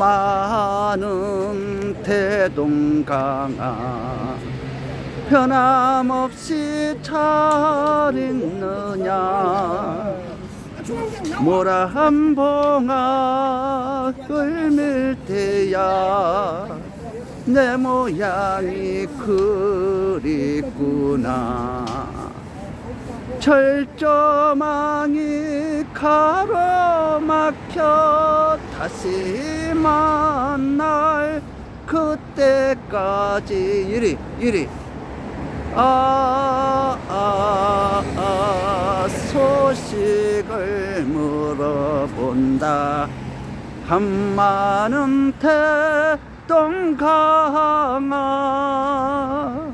많은 대동강아. 변함없이 잘 있느냐. 모란봉아 을밀대야. 내 모양이 그립구나 철조망이 가로막혀 다시 만날 그때까지 이리 이리 아, 아, 아, 소식을 물어본다. 한마는 대동강아.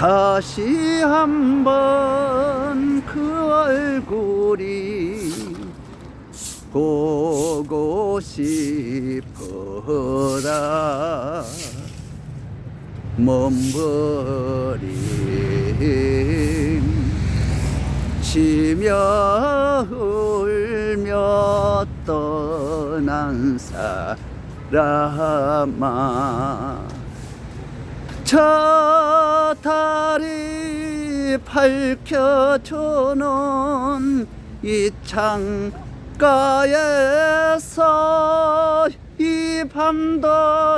다시 한번 그 얼굴이 보고 싶어라. 몸부림 치며 울며 떠난 사람아 저 달이 밝혀주는 이 창가에서 이 밤도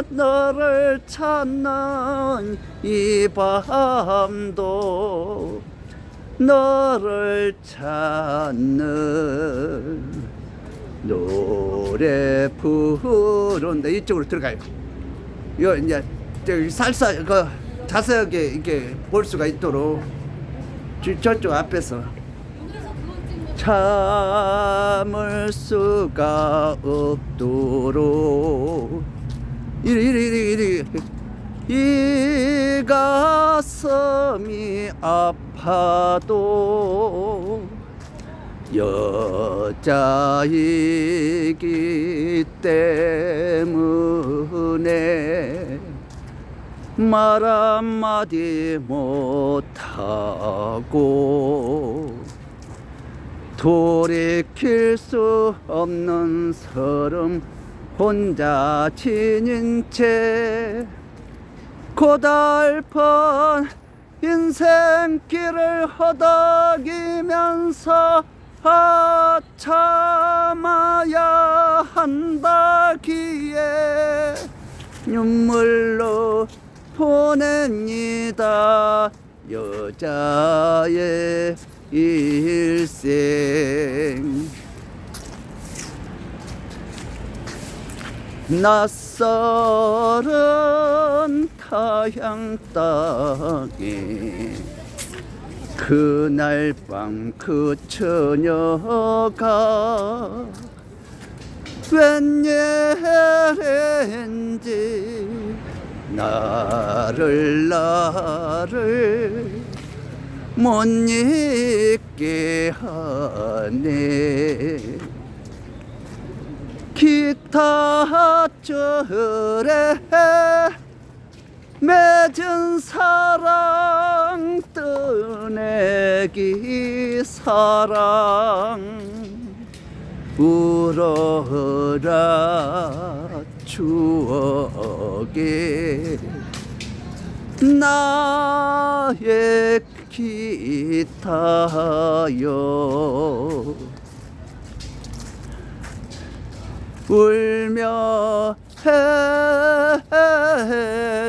너를 찾는 이 밤도 너를 찾는 노래 부른다 이쪽으로 들어가요. 요 이제 살사 그 자세하게 이렇게 볼 수가 있도록 저, 저쪽 앞에서 참을 수가 없도록 이리 이리 이리 이리 이 가슴이 아파도 여자이기 때문에 말 한마디 못하고 돌이킬 수 없는 서름 혼자 지닌 채 고달픈 인생길을 허덕이면서 아 참아야 한다기에 눈물로 보냅니다. 여자의 일생. 낯설은 타향 땅에 그날 밤 그 처녀가 웬일인지 나를 나를 못 잊게 하네. 기타 절에 맺은 사랑 떠내기 사랑 울어라 추 억에 나의 기타요 울며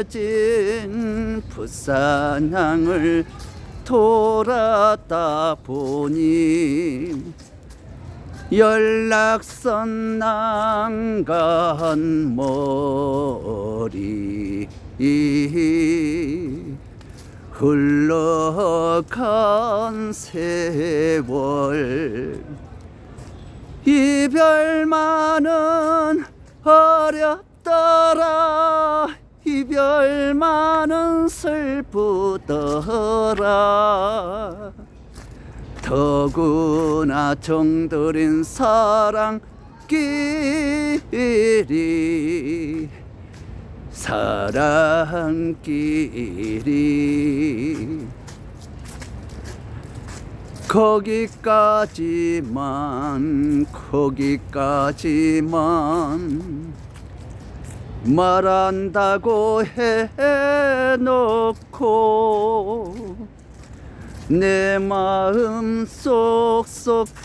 해진 부산항을 돌았다 보니 연락선 난간 머리. 흘러간 세월. 이별만은 어렵더라. 이별만은 슬프더라 더구나 정들인 사랑끼리 사랑끼리. 거기까지만 거기까지만 말한다고 해놓고 내 마음 쏙쏙들이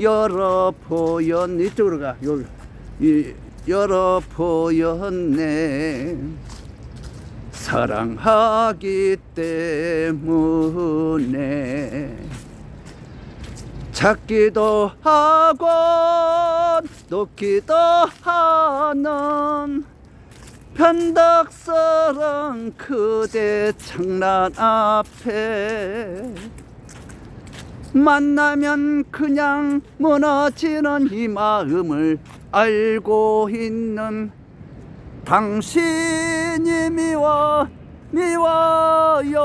열어 보였 이쪽으로 가 여기 이, 열어 보였네. 사랑하기 때문에. 찾기도 하고 놓기도 하는 편덕스런 그대 창란 앞에 만나면 그냥 무너지는 이 마음을 알고 있는 당신이 미워 미워요.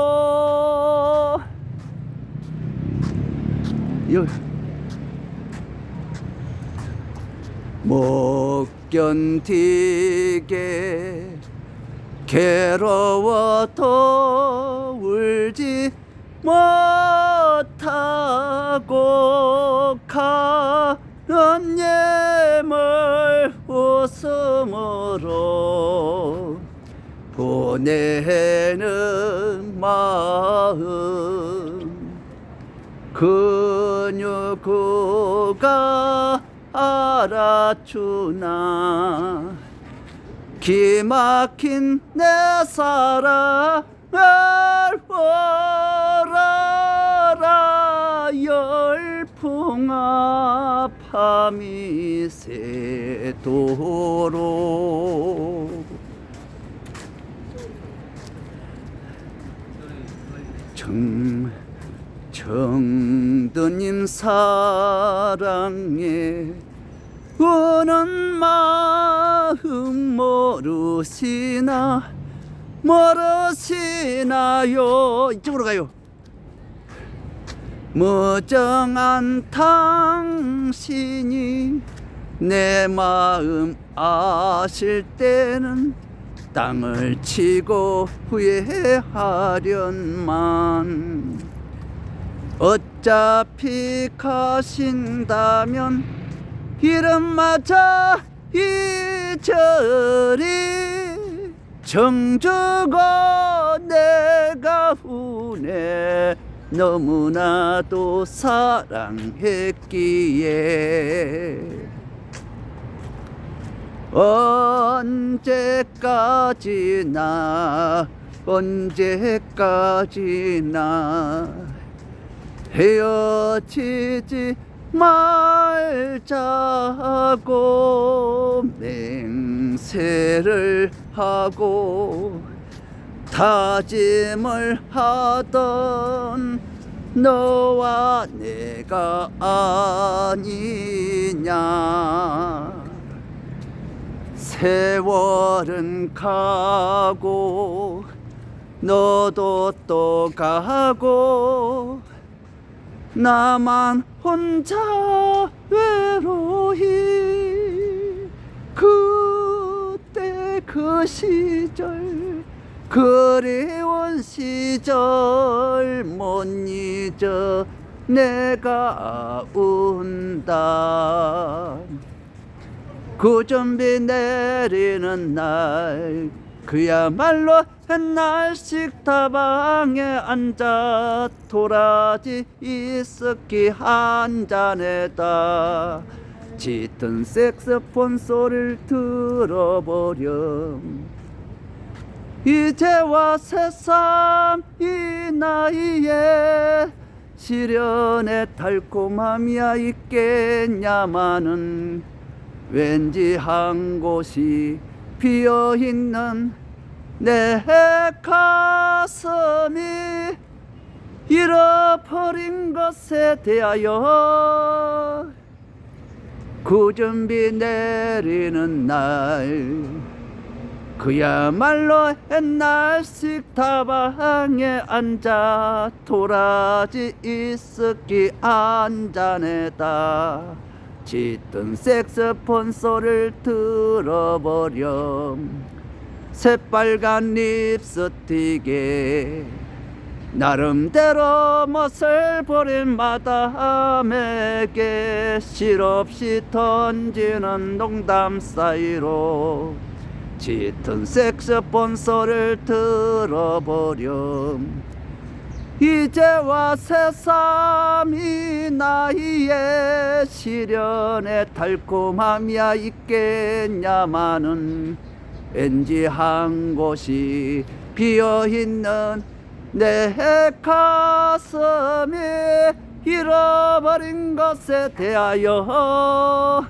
여- 못 견디게 괴로워도 울지 못하고 가는 예물 웃음으로 보내는 마음. 그 누구가 알아주나? 기막힌 내 사랑을 알아라 열풍아 밤이 새도록. 정 정드님 사랑에 우는 마음 모르시나 모르시나요? 이쪽으로 가요. 무정한 당신이 내 마음 아실 때는 땅을 치고 후회하련만. 어차피 가신다면 이름마저 잊으리 정주고 내가 후회 너무나도 사랑했기에 언제까지나 언제까지나 헤어지지 말자고 맹세를 하고 다짐을 하던 너와 내가 아니냐. 세월은 가고 너도 또 가고 나만 혼자 외로이 그때 그 시절 그리운 시절 못 잊어 내가 운다. 구준비 내리는 날 그야말로 한날씩 다방에 앉아 도라지 이스키 한 잔에다. 짙은 색소폰 소리를 들어보렴. 이제와 새삼 이 나이에 시련의 달콤함이야 있겠냐마는 왠지 한 곳이 비어 있는 내 가슴이 잃어버린 것에 대하여 구준비 내리는 날 그야말로 옛날 식 다방에 앉아 도라지 한 잔에다 짙은 색스폰 소리를 들어버렴. 새빨간 립스틱에 나름대로 멋을 부린 마담에게 실없이 던지는 농담 사이로 짙은 색소폰 소리를 들어보렴 이제와 새삼이 나이에 시련의 달콤함이야 있겠냐마는 왠지 한 곳이 비어있는 내 가슴이 잃어버린 것에 대하여